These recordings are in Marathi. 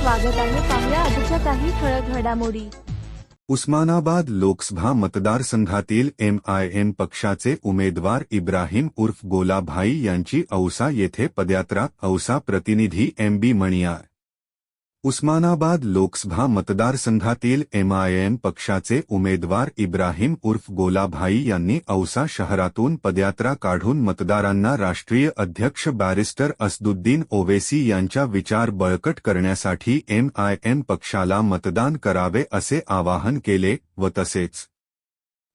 स्वागत आहे पाहुया आजच्या काही ठळक घडामोडी. उस्मानाबाद लोकसभा मतदारसंघातील एम आय एम पक्षाचे उमेदवार इब्राहिम उर्फ गोलाभाई यांची औसा येथे पदयात्रा औसा प्रतिनिधी एम बी मणियार. उस्मानाबाद लोकसभा मतदारसंघातील एमआयएम पक्षाचे उमेदवार इब्राहिम उर्फ गोलाभाई यांनी औसा शहरातून पदयात्रा काढून मतदारांना राष्ट्रीय अध्यक्ष बॅरिस्टर असदुद्दीन ओवेसी यांच्या विचार बळकट करण्यासाठी एमआयएम पक्षाला मतदान करावे असे आवाहन केले व तसेच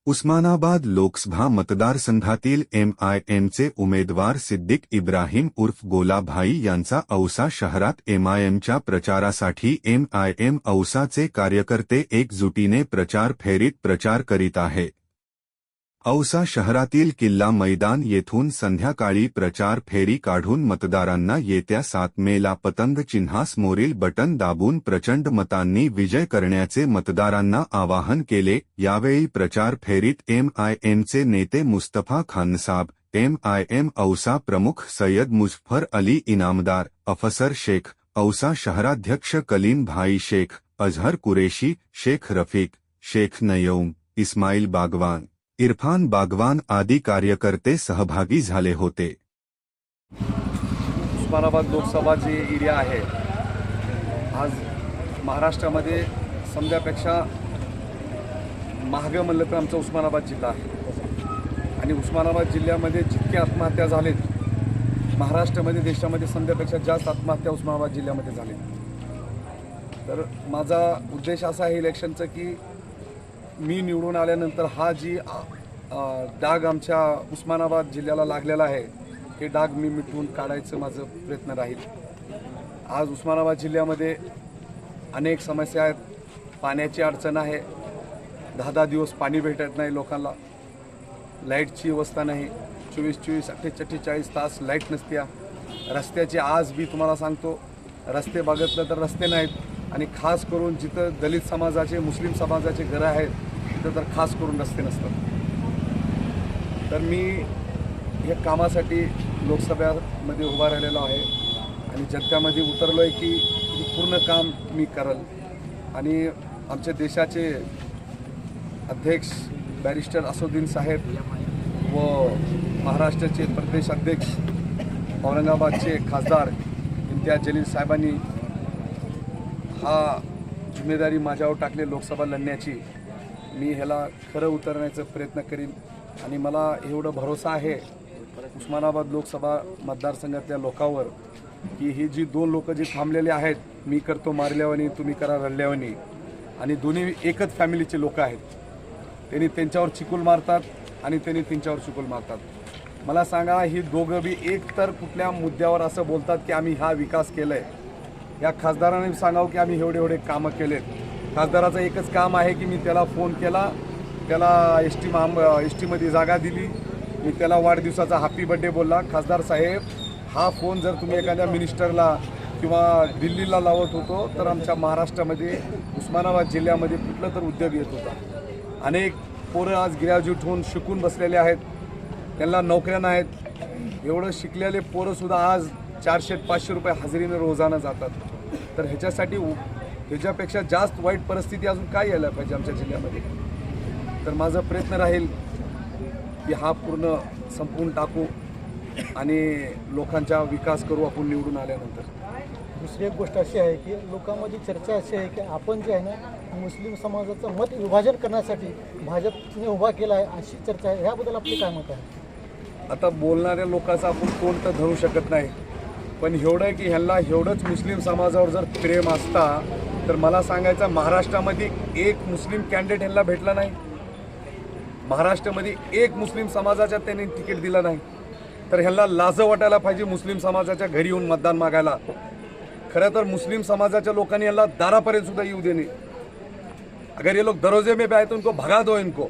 उस्मानाबाद लोकसभा मतदार संघातील एम आय एमचे उमेदवार सिद्दीक इब्राहिम उर्फ़ गोलाभाई यांचा औसा शहरात एमआयएमच्या प्रचारासाठी एम आय एम औसाचे कार्यकर्ते एकजुटीने प्रचार फेरीत प्रचार करीत आहे. औसा शहरातील किल्ला मैदान येथून संध्याकाळी प्रचार फेरी काढून मतदारांना येत्या सात मेला पतंग चिन्हासमोरील बटन दाबून प्रचंड मतांनी विजय करण्याचे मतदारांना आवाहन केले. यावेळी प्रचार फेरीत एमआयएमचे नेते मुस्तफा खानसाब एमआयएम औसा प्रमुख सय्यद मुझफर अली इनामदार अफसर शेख औसा शहराध्यक्ष कलीम भाई शेख अझहर कुरेशी शेख रफीक शेख नयौम इस्माईल बागवान. इरफान बागवान आदी कार्यकर्ते सहभागी झाले होते. उस्मानाबाद लोकसभा जे एरिया आहे आज महाराष्ट्रामध्ये समजापेक्षा महाग म्हणलं तर आमचा उस्मानाबाद जिल्हा आहे. आणि उस्मानाबाद जिल्ह्यामध्ये जितके आत्महत्या झालेत महाराष्ट्रामध्ये देशामध्ये समजापेक्षा जास्त आत्महत्या उस्मानाबाद जिल्ह्यामध्ये झाले तर माझा उद्देश असा आहे इलेक्शनचं की मी निवडून आल्यानंतर हा जी डाग आमच्या उस्मानाबाद जिल्ह्याला लागलेला आहे हे डाग मी मिटवून काढायचं माझं प्रयत्न राहील. आज उस्मानाबाद जिल्ह्यामध्ये अनेक समस्या आहेत. पाण्याची अडचण आहे. दहा दहा दिवस पाणी भेटत नाही लोकांना. लाईटची व्यवस्था नाही. चोवीस चोवीस अठ्ठेचाळीस अठ्ठेचाळीस तास लाइट नसत्या. रस्त्याची आज मी तुम्हाला सांगतो रस्ते बघितलं तर रस्ते नाहीत. आणि खास करून जिथं दलित समाजाचे मुस्लिम समाजाचे घरं आहेत इथं तर खास करून रस्ते नसतात. तर मी या कामासाठी लोकसभेमध्ये उभा राहिलेलो आहे आणि जनतेमध्ये उतरलो आहे की हे पूर्ण काम मी करल. आणि आमच्या देशाचे अध्यक्ष बॅरिस्टर असुद्दीन साहेब व महाराष्ट्राचे प्रदेश अध्यक्ष औरंगाबादचे खासदार इम्तियाज जलील साहेबांनी हा जिम्मेदारी माझ्यावर टाकली लोकसभा लढण्याची. मी ह्याला खरं उतरण्याचा प्रयत्न करीन. आणि मला एवढं भरोसा आहे उस्मानाबाद लोकसभा मतदारसंघातल्या लोकांवर की ही जी दोन लोक जी थांबलेले आहेत मी करतो मारल्यावानी तुम्ही करा रडल्यावानी. आणि दोन्ही एकच फॅमिलीचे लोक आहेत. त्यांनी त्यांच्यावर चिकूल मारतात आणि त्यांनी त्यांच्यावर चिकूल मारतात. मला सांगा ही दोघं बी एक तर कुठल्या मुद्द्यावर असं बोलतात की आम्ही हा विकास केलाय? या खासदाराने सांगावं की आम्ही एवढे एवढे कामं केलेत. खासदाराचं एकच काम आहे की मी त्याला फोन केला. त्याला एस टी महा एस टीमध्ये जागा दिली. मी त्याला वाढदिवसाचा हॅपी बड्डे बोलला. खासदार साहेब हा फोन जर तुम्ही एखाद्या मिनिस्टरला किंवा दिल्लीला लावत होतो तर आमच्या महाराष्ट्रामध्ये उस्मानाबाद जिल्ह्यामध्ये कुठलं तर उद्योग येत होता. अनेक पोरं आज ग्रॅज्युएट होऊन शिकून बसलेले आहेत. त्यांना नोकऱ्या नाहीत. एवढं शिकलेले पोरंसुद्धा आज चारशे पाचशे रुपये हजेरीनं रोजानं जातात. तर ह्याच्यासाठी ह्याच्यापेक्षा जास्त वाईट परिस्थिती अजून काय यायला पाहिजे आमच्या जिल्ह्यामध्ये? तर माझा प्रयत्न राहील की हा पूर्ण संपवून टाकू आणि लोकांचा विकास करू आपण निवडून आल्यानंतर. दुसरी एक गोष्ट अशी आहे की लोकांमध्ये चर्चा अशी आहे की आपण जे आहे ना मुस्लिम समाजाचं मत विभाजन करण्यासाठी भाजपने उभा केला आहे अशी चर्चा आहे. ह्याबद्दल आपली काय मत आहे आता बोलणाऱ्या लोकांचं आपण कोण तर धरू शकत नाही. पण एवढं आहे की ह्यांना एवढंच मुस्लिम समाजावर जर प्रेम असता तर मला सांगायचं महाराष्ट्रामध्ये एक मुस्लिम कॅन्डिडेट ह्यांना भेटला नाही. महाराष्ट्रामध्ये एक मुस्लिम समाजाच्या त्यांनी तिकीट दिलं नाही. तर ह्यांना लाज वाटायला पाहिजे मुस्लिम समाजाच्या घरी येऊन मतदान मागायला. खरं तर मुस्लिम समाजाच्या लोकांनी यांना दारापर्यंत सुद्धा येऊ देणे. अगर ये लोग दरोजे में भी आए तो उनको भगा दो इनको.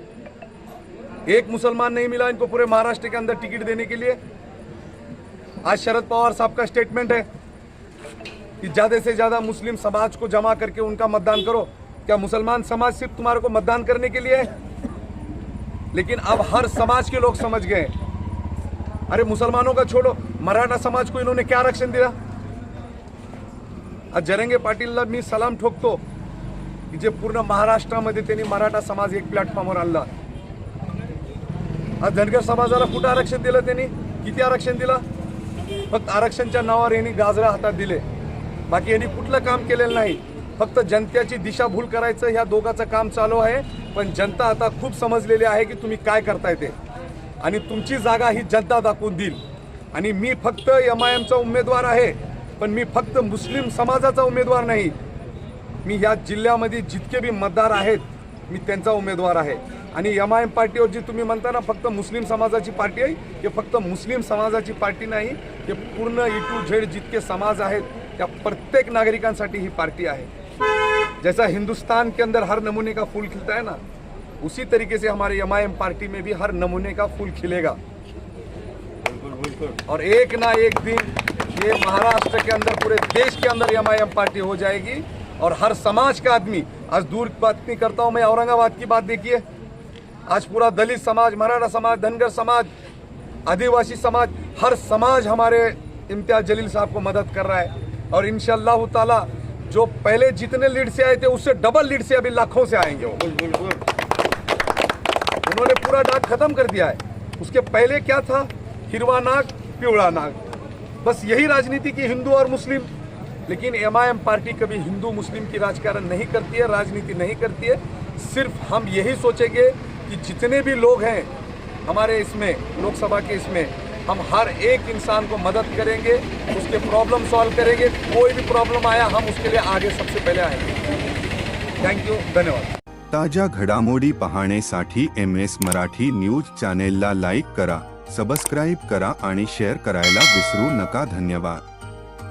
एक मुसलमान नहीं मिला इनको पूरे महाराष्ट्र के अंदर टिकट देने के लिए. आज शरद पवार साहब का स्टेटमेंट है। कि ज्यादा से ज्यादा मुस्लिम समाज को जमा करके उनका मतदान करो। क्या मुसलमान समाज सिर्फ तुम्हारे को मतदान करने के लिए है? लेकिन अब हर समाज के लोग समझ गए। अरे मुसलमानों का छोड़ो मराठा समाज को इन्होंने क्या आरक्षण दिया? आज जरंगे पाटीलला मी सलाम ठोकतो की जे पूर्ण महाराष्ट्रामध्ये त्यांनी मराठा समाज एक प्लॅटफॉर्मवर आणला. आज धनगर समाजाला कुठं आरक्षण दिलं त्यांनी? किती आरक्षण दिलं? फक्त आरक्षणच्या नावावर यांनी गाजरा हातात दिले. बाकी यांनी कुठलं काम केलेलं नाही. फक्त जनतेची दिशाभूल करायचं ह्या दोघाचं काम चालू आहे. पण जनता आता खूप समजलेली आहे की तुम्ही काय करताय ते. आणि तुमची जागा ही जनता दाखवून देईल. आणि मी फक्त एम आय एमचा उमेदवार आहे पण मी फक्त मुस्लिम समाजाचा उमेदवार नाही. मी या जिल्ह्यामध्ये जितके बी मतदार आहेत मी त्यांचा उमेदवार आहे. आणि एम आय एम पार्टीवर जी तुम्ही म्हणता ना फक्त मुस्लिम समाजाची पार्टी आहे हे फक्त मुस्लिम समाजाची पार्टी नाही हे पूर्ण ई टू झेड जितके समाज आहेत त्या प्रत्येक नागरिकांसाठी ही पार्टी आहे. जैसा हिंदुस्तान के अंदर हर नमूने का फूल खिलता है ना, उसी तरीके से हमारे एम आई एम पार्टी में भी हर नमूने का फूल खिलेगा। और एक ना एक दिन ये महाराष्ट्र के अंदर, पूरे देश के अंदर एम आई एम पार्टी हो जाएगी। और हर समाज का आदमी, आज दूर बात नहीं करता हूँ मैं, औरंगाबाद की बात देखिए। आज पूरा दलित समाज, मराठा समाज, धनगर समाज, आदिवासी समाज, हर समाज हमारे इम्तियाज़ जलील साहब को मदद कर रहा है। और इन ताला जो पहले जितने लीड से आए थे उससे डबल लीड से अभी लाखों से आएँगे वो। उन्होंने पूरा डाक खत्म कर दिया है। उसके पहले क्या था? हिरवा नाग पिवड़ा नाग। बस यही राजनीति की हिंदू और मुस्लिम। लेकिन एमआईएम पार्टी कभी हिंदू मुस्लिम की राजकारण नहीं करती है राजनीति नहीं करती है। सिर्फ़ हम यही सोचेंगे कि जितने भी लोग हैं हमारे इसमें लोकसभा के इसमें हम हर एक इंसान को मदद करेंगे, उसके प्रॉब्लम सॉल्व करेंगे, कोई भी प्रॉब्लम आया, हम उसके लिए आगे सबसे पहले आएँगे थैंक यू धन्यवाद। ताज्या घडामोडी पाहण्यासाठी M S Marathi news channel like करा सब्सक्राइब करा आणि शेअर करायला विसरू नका, धन्यवाद.